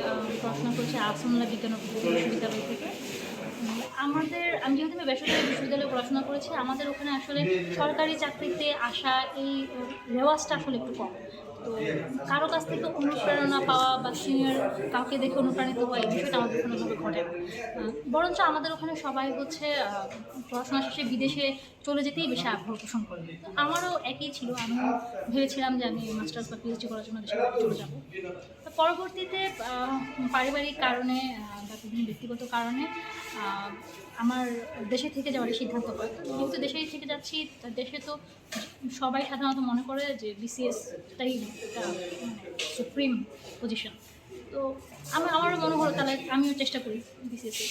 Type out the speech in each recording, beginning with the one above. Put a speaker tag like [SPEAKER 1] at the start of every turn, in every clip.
[SPEAKER 1] আহ, পড়াশোনা করছি আসমাল্লা বিজ্ঞান বিশ্ববিদ্যালয় থেকে। আমাদের আমি যেহেতু আমি বেসরকারি বিশ্ববিদ্যালয়ে পড়াশোনা করেছি আমাদের ওখানে আসলে সরকারি চাকরিতে আসা এই রেওয়াজটা আসলে একটু কম। তো কারও কাছ থেকে অনুপ্রেরণা পাওয়া বা সিনিয়র কাউকে দেখে অনুপ্রাণিত হওয়া এই বিষয়টা আমাদের ওখানে ভাবে ঘটে না। বরঞ্চ আমাদের ওখানে সবাই হচ্ছে পড়াশোনা শেষে বিদেশে চলে যেতেই বেশি আগ্রহ পোষণ করে। আমারও একই ছিল আমি ভেবেছিলাম যে আমি মাস্টার্স বা পিএইচডি করার জন্য দেশে চলে যাব। পরবর্তীতে পারিবারিক কারণে বা বিভিন্ন ব্যক্তিগত কারণে আমার দেশে থেকে যাওয়ার সিদ্ধান্ত হয়। যেহেতু দেশেই থেকে যাচ্ছি দেশে তো সবাই সাধারণত মনে করে যে বিসিএসটাই একটা সুপ্রিম পজিশন তো আমার, আমারও মনে হলো, তাহলে আমিও চেষ্টা করি বিসিএসে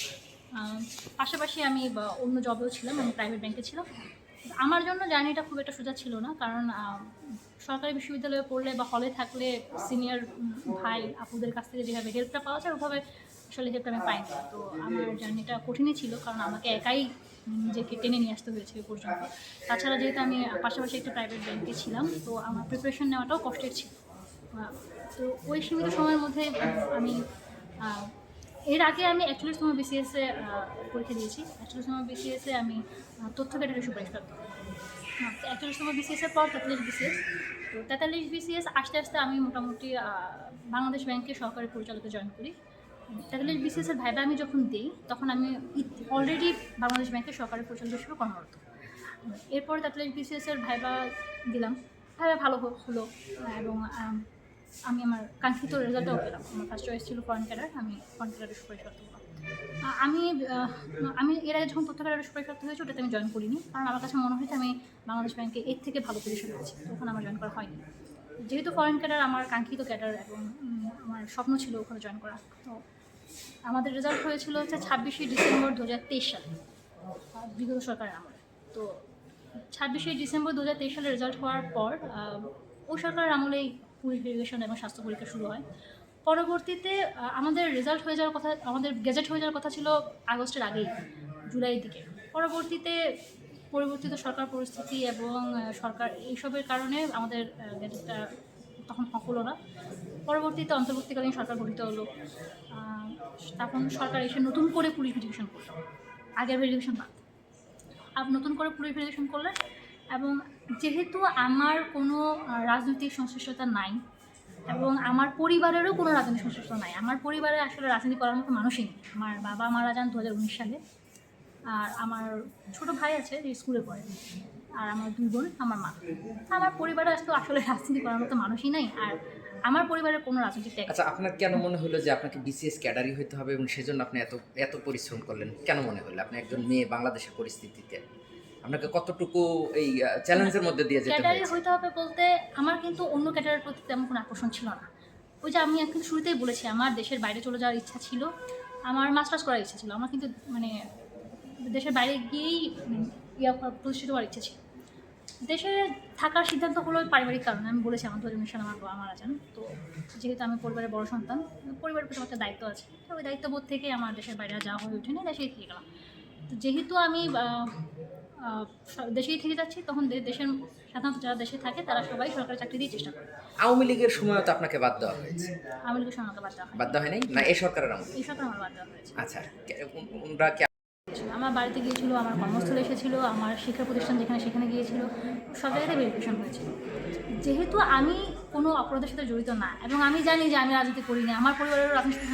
[SPEAKER 1] পাশাপাশি আমি অন্য জবেও ছিলাম, আমি প্রাইভেট ব্যাংকে ছিলাম। আমার জন্য জার্নিটা খুব একটা সোজা ছিল না, কারণ সরকারি বিশ্ববিদ্যালয়ে পড়লে বা হলে থাকলে সিনিয়র ভাই আপুদের কাছ থেকে যেভাবে হেল্পটা পাওয়া যায়, ওভাবে আসলে হেল্পটা আমি পাইনি। তো আমার জার্নিটা কঠিনই ছিল, কারণ আমাকে একাই নিজেকে টেনে নিয়ে আসতে হয়েছে এ পর্যন্ত। তাছাড়া যেহেতু আমি পাশাপাশি একটা প্রাইভেট ব্যাংকে ছিলাম, তো আমার প্রিপারেশন নেওয়াটাও কষ্টের ছিল। তো ওই সীমিত সময়ের মধ্যে আমি এর আগে আমি একচল্লিশ সময় বিসিএসে পরীক্ষা দিয়েছি। একচল্লিশ সময় বিসিএসে আমি তথ্য ক্যাটাগরি সুপারিশপ্রাপ্ত একচল্লিশ সময় বিসিএস এর পর তেতাল্লিশ বিসিএস তো তেতাল্লিশ বিসিএস আস্তে আস্তে আমি মোটামুটি বাংলাদেশ ব্যাংকের সহকারী পরিচালকে জয়েন করি। তেতাল্লিশ বিসিএস এর ভাইবা আমি যখন দিই, তখন আমি অলরেডি বাংলাদেশ ব্যাংকের সহকারী পরিচালক হিসেবে কর্মরত। এরপর তেতাল্লিশ বিসিএস এর ভাইবা দিলাম। ভাইবা ভালো হলো, এবং আম, আমি আমার কাঙ্ক্ষিত রেজাল্টও পেলাম। আমার ফার্স্ট চয়েস ছিল ফরেন ক্যাডার আমি ফরেন ক্যাডারের সুপারিশপ্রাপ্ত হলাম আ- আমি আমি এর আগে যখন তথ্য ক্যাডারের সুপারিশপ্রাপ্ত হয়েছে ওটাতে আমি জয়েন করিনি। কারণ আমার কাছে মনে হয়েছে আমি বাংলাদেশ ব্যাংকে এর থেকে ভালো পজিশনে আছি। তখন আমার জয়েন করা হয়নি। যেহেতু ফরেন ক্যাডার আমার কাঙ্ক্ষিত ক্যাডার এবং আমার স্বপ্ন ছিল ওখানে জয়েন করা তো আমাদের রেজাল্ট হয়েছিল হচ্ছে ছাব্বিশে ডিসেম্বর দু হাজার তেইশ সালে বিগত সরকারের আমলে। তো ছাব্বিশে ডিসেম্বর দু হাজার তেইশ সালে রেজাল্ট হওয়ার পর ওই সরকারের আমলেই পুরিফিকেশন এবং স্বাস্থ্য পরীক্ষা শুরু হয়। পরবর্তীতে আমাদের রেজাল্ট হয়ে যাওয়ার কথা, আমাদের গেজেট হয়ে যাওয়ার কথা ছিল আগস্টের আগেই জুলাইয়ের দিকে। পরবর্তীতে, পরিবর্তিত সরকার পরিস্থিতি এবং সরকার এইসবের কারণে আমাদের গেজেটটা তখন হলো না। পরবর্তীতে অন্তর্বর্তীকালীন সরকার গঠিত হলো। তখন সরকার এসে নতুন করে পুলিশ ভেরিফিকেশন করল। আগের ভেরিফিকেশন বাদ। আর নতুন করে পুলিশ ভেরিফিকেশন করলেন এবং যেহেতু আমার কোনো রাজনৈতিক সংশ্লিষ্টতা নাই এবং আমার পরিবারেরও কোনো রাজনৈতিক সংশ্লিষ্টতা নাই। আমার পরিবারে আসলে রাজনীতি করার মতো মানুষই নেই। আমার বাবা মারা যান দু হাজার উনিশ সালে। আর আমার ছোট ভাই আছে যে স্কুলে পড়ে। আর আমার দুই বোন, আমার মা। আমার পরিবারে আসলে আসলে রাজনীতি করার মতো মানুষই নাই। আর আমার পরিবারের কোনো রাজনৈতিক
[SPEAKER 2] আচ্ছা আপনার কেন মনে হলো যে আপনাকে বিসিএস ক্যাডারি হতে হবে এবং সেজন্য আপনি এত এত পরিশ্রম করলেন? কেন মনে হলো? আপনি একজন মেয়ে বাংলাদেশের পরিস্থিতিতে। আপনাকে কতটুকু এই চ্যালেঞ্জের মধ্যে দিয়ে যেতে হয়েছে?
[SPEAKER 1] হইতে হবে বলতে আমার কিন্তু অন্য ক্যাডারের প্রতি তেমন কোনো আকর্ষণ ছিল না। ওই যে আমি একদম শুরুতেই বলেছি আমার দেশের বাইরে চলে যাওয়ার ইচ্ছা ছিল আমার মাস্টার্স করার ইচ্ছা ছিল আমার কিন্তু মানে দেশের বাইরে গিয়েই ইয়া প্রতিষ্ঠিত হওয়ার ইচ্ছা ছিল। দেশে থাকার সিদ্ধান্ত হলো পারিবারিক কারণে আমি বলেছি আমার উনিশ সালে আমার বাবা মারা যান তো যেহেতু আমি পরিবারের বড় সন্তান পরিবারের প্রতি আমার একটা দায়িত্ব আছে। তো ওই দায়িত্ববোধ থেকে আমার দেশের বাইরে যাওয়া হয়ে ওঠেনি দেশেই থেকে গেলাম। তো যেহেতু আমি দেশেই থেকে যাচ্ছি তখন দেশের সাধারণত যারা দেশে থাকে তারা সবাই সরকারি চাকরি দিয়ে চেষ্টা করে।
[SPEAKER 2] আওয়ামী লীগের সময় তো আপনাকে বাদ দেওয়া হয়েছে।
[SPEAKER 1] আওয়ামী লীগের আমাকে বাদ দেওয়া
[SPEAKER 2] বাদ দেওয়া হয় নাই না এই সরকারের আমলে?
[SPEAKER 1] এই সরকার আমার বাদ দেওয়া হয়েছে।
[SPEAKER 2] আচ্ছা কি
[SPEAKER 1] আমার বাড়িতে গিয়েছিল আমার কর্মস্থলে এসেছিল আমার শিক্ষা প্রতিষ্ঠান যেখানে সেখানে গিয়েছিল সব জায়গাতে ভেরিফিকেশন হয়েছিল যেহেতু আমি কোনো অপরাধের সাথে জড়িত না এবং আমি জানি যে আমি রাজনীতি করি না আমার পরিবারের রাজনীতি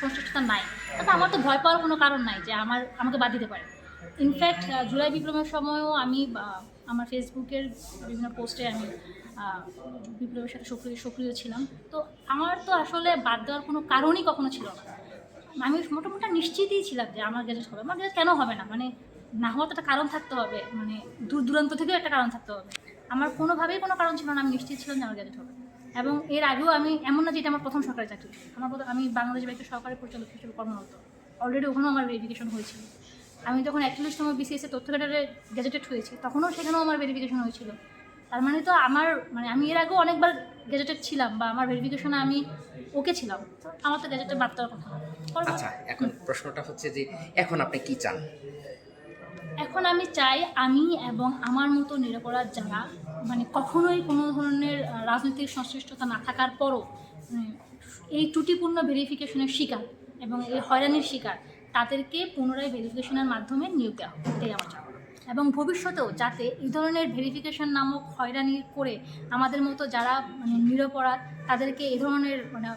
[SPEAKER 1] সংশ্লিষ্টতা নাই তাতে আমার তো ভয় পাওয়ার কোনো কারণ নাই যে আমার আমাকে বাদ দিতে পারে। ইনফ্যাক্ট জুলাই বিপ্লবের সময়ও আমি আমার ফেসবুকের বিভিন্ন পোস্টে আমি বিপ্লবের সাথে সক্রিয় সক্রিয় ছিলাম। তো আমার তো আসলে বাদ দেওয়ার কোনো কারণই কখনো ছিল না। আমি মোটামুটি নিশ্চিতই ছিলাম যে আমার গ্যাজেট হবে। আমার গ্যাজেট কেন হবে না? মানে না হওয়ার তো একটা কারণ থাকতে হবে। মানে দূর দূরান্ত থেকেও একটা কারণ থাকতে হবে। আমার কোনোভাবেই কোনো কারণ ছিল না। আমি নিশ্চিত ছিলাম যে আমার গ্যাজেট হবে। এবং এর আগেও আমি এমন না যে এটা আমার প্রথম সরকারি চাকরি। আমার আমি বাংলাদেশ ব্যাংকের সরকারি পরিচালক হিসেবে কর্মরত। অলরেডি ওখানেও আমার ভেরিফিকেশন হয়েছিল। আমি যখন একচল্লিশতম বিসিএসে তথ্য ক্যাডারে গ্যাজেটেড হয়েছি তখনও সেখানেও আমার ভেরিফিকেশন হয়েছিল। তার মানে তো আমার মানে আমি এর আগেও অনেকবার গ্যাজেটেড ছিলাম বা আমার ভেরিফিকেশনে আমি ওকে ছিলাম। তো আমার তো গ্যাজেটের বাদ দেওয়ার কথা।
[SPEAKER 2] আচ্ছা এখন প্রশ্নটা হচ্ছে যে এখন আপনি কি চান?
[SPEAKER 1] এখন আমি চাই আমি এবং আমার মতো নিরপরাধ যারা মানে কখনোই কোনো ধরনের রাজনৈতিক সংশ্লিষ্টতা না থাকার পরও মানে এই ত্রুটিপূর্ণ ভেরিফিকেশনের শিকার এবং এই হয়রানির শিকার তাদেরকে পুনরায় ভেরিফিকেশনের মাধ্যমে নিয়োগ দেওয়া হোক, এটাই আমার চাওয়া। এবং ভবিষ্যতেও যাতে এই ধরনের ভেরিফিকেশন নামক হয়রানি করে আমাদের মতো যারা মানে নিরপরাধ তাদেরকে এই ধরনের মানে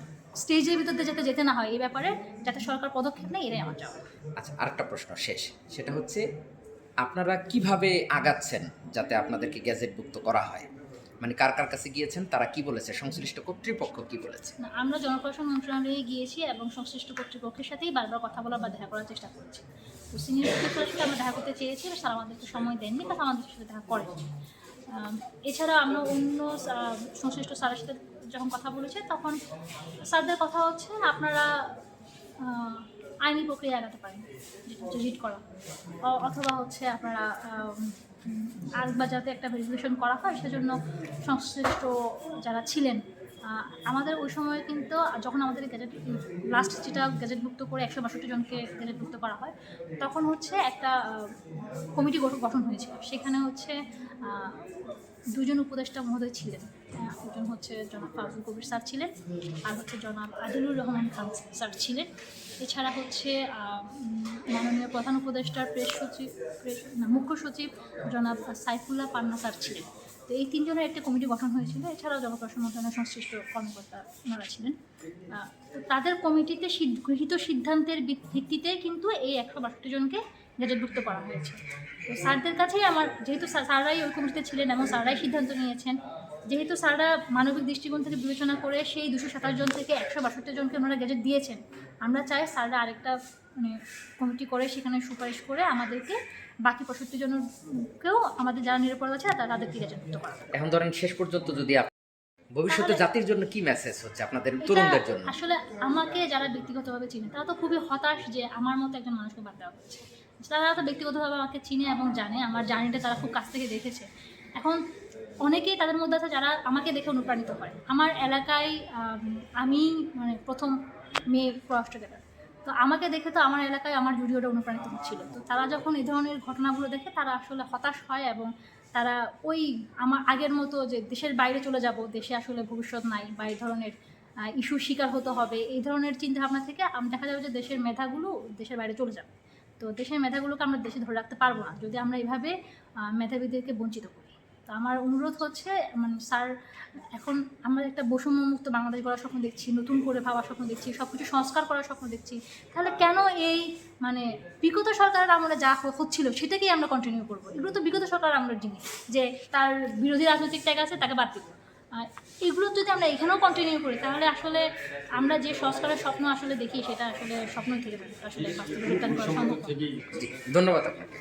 [SPEAKER 1] স্টেজের ভিতর যাতে যেতে না হয় এই ব্যাপারে যাতে সরকার পদক্ষেপ নেয় এটাই আমার চাওয়া।
[SPEAKER 2] আচ্ছা আরেকটা প্রশ্ন শেষ। সেটা হচ্ছে আপনারা কীভাবে আগাচ্ছেন যাতে আপনাদেরকে গ্যাজেটভুক্ত করা হয়? মানে কার কার কাছে গিয়েছেন, তারা কি বলেছে, সংশ্লিষ্ট কর্তৃপক্ষ কি বলেছে?
[SPEAKER 1] আমরা জনপ্রশাসন মন্ত্রণালয়ে গিয়েছি এবং সংশ্লিষ্ট কর্তৃপক্ষের সাথেই বারবার কথা বলা বা দেখা করার চেষ্টা করেছি। সিনিয়র কর্তৃপক্ষের সাথে আমরা দেখা করতে চেয়েছি স্যার আমাদেরকে সময় দেননি বা আমাদের সাথে দেখা করেন। এছাড়া আমরা অন্য সংশ্লিষ্ট স্যারের সাথে যখন কথা বলেছি, তখন স্যারদের কথা হচ্ছে, আপনারা আইনি প্রক্রিয়া আগাতে পারেন, যেটা হচ্ছে রিট করা। অথবা হচ্ছে আপনারা আর বাজাতে একটা ভেরিফিকেশন করা হয় সেজন্য সংশ্লিষ্ট যারা ছিলেন আমাদের ওই সময় কিন্তু যখন আমাদের গ্যাজেট লাস্ট যেটা গ্যাজেটভুক্ত করে একশো বাষট্টি জনকে গ্যাজেটভুক্ত করা হয়, তখন হচ্ছে একটা কমিটি গঠন হয়েছিল। সেখানে হচ্ছে দুজন উপদেষ্টা মহোদয় ছিলেন। একজন হচ্ছে জনাব ফাজুল কবির স্যার ছিলেন, আর হচ্ছে জনাব আদিলুর রহমান খান স্যার ছিলেন। এছাড়া হচ্ছে মাননীয় প্রধান উপদেষ্টার প্রেস সচিব, প্রেস মুখ্য সচিব জনাব সাইফুল্লাহ পান্না স্যার ছিলেন। তো এই তিনজনের একটা কমিটি গঠন হয়েছিল। এছাড়াও জনপ্রশাসন মন্ত্রণালয়ের সংশ্লিষ্ট কর্মকর্তা ওনারা ছিলেন। তো তাদের কমিটিতে গৃহীত সিদ্ধান্তের ভিত- ভিত্তিতে কিন্তু এই একশো বাষট্টি জনকে গ্যাজেটভুক্ত করা হয়েছে। তো স্যারদের কাছেই আমার, যেহেতু স্যার- স্যাররাই ওই কমিটিতে ছিলেন এবং স্যাররাই সিদ্ধান্ত নিয়েছেন, যেহেতু স্যাররা মানবিক দৃষ্টিকোণ থেকে বিবেচনা করে সেই দুশো সাতাশ জন থেকে একশো বাষট্টি জনকে ওনারা গ্যাজেট দিয়েছেন, আমরা চাই স্যাররা আরেকটা মানে কমিটি করে সেখানে সুপারিশ করে আমাদেরকে বাকি পঁয়ষট্টি জনকেও আমাদের যারা নিরাপদ আছে তারা তাদেরকে গ্যাজেটভুক্ত করা
[SPEAKER 2] এখন ধরেন শেষ পর্যন্ত যদি ভবিষ্যতে জাতির জন্য কি মেসেজ হচ্ছে আপনাদের তরুণদের জন্য?
[SPEAKER 1] আসলে আমাকে যারা ব্যক্তিগতভাবে চিনে তারা তো খুবই হতাশ যে আমার মতো একজন মানুষকে বাদ দেওয়া হচ্ছে। তারা তো ব্যক্তিগতভাবে আমাকে চিনে এবং জানে আমার জার্নিটা তারা খুব কাছ থেকে দেখেছে। এখন অনেকেই তাদের মধ্যে আছে যারা আমাকে দেখে অনুপ্রাণিত করে। আমার এলাকায় আমি মানে প্রথম মেয়ে প্রস্ট্রেটার তো আমাকে দেখে তো আমার এলাকায় আমার জুডিওটা অনুপ্রাণিত হচ্ছিল। তো তারা যখন এই ধরনের ঘটনাগুলো দেখে, তারা আসলে হতাশ হয় এবং তারা ওই আমার আগের মতো যে দেশের বাইরে চলে যাব, দেশে আসলে ভবিষ্যৎ নাই বা এই ধরনের ইস্যুর শিকার হতে হবে, এই ধরনের চিন্তাভাবনা থেকে দেখা যাবে যে দেশের মেধাগুলো দেশের বাইরে চলে যাবে। তো দেশের মেধাগুলোকে আমরা দেশে ধরে রাখতে পারব না। যদি আমরা এইভাবে মেধাবীদেরকে বঞ্চিত করি। তো আমার অনুরোধ হচ্ছে মানে স্যার, এখন আমরা একটা বৈষম্যমুক্ত বাংলাদেশ গড়ার স্বপ্ন দেখছি, নতুন করে ভাবার স্বপ্ন দেখছি সব কিছু সংস্কার করার স্বপ্ন দেখছি। তাহলে কেন এই মানে বিগত সরকারের আমলে যা হচ্ছিল সেটাকেই আমরা কন্টিনিউ করব? এগুলো তো বিগত সরকার আমলের জিনিস, যে তার বিরোধী রাজনৈতিক ট্যাগ আছে তাকে বাদ দিব। এগুলো যদি আমরা এখানেও কন্টিনিউ করি, তাহলে আসলে আমরা যে সংস্কারের স্বপ্ন আসলে দেখি, সেটা আসলে স্বপ্ন থেকে আসলে
[SPEAKER 2] ধন্যবাদ আপনাকে।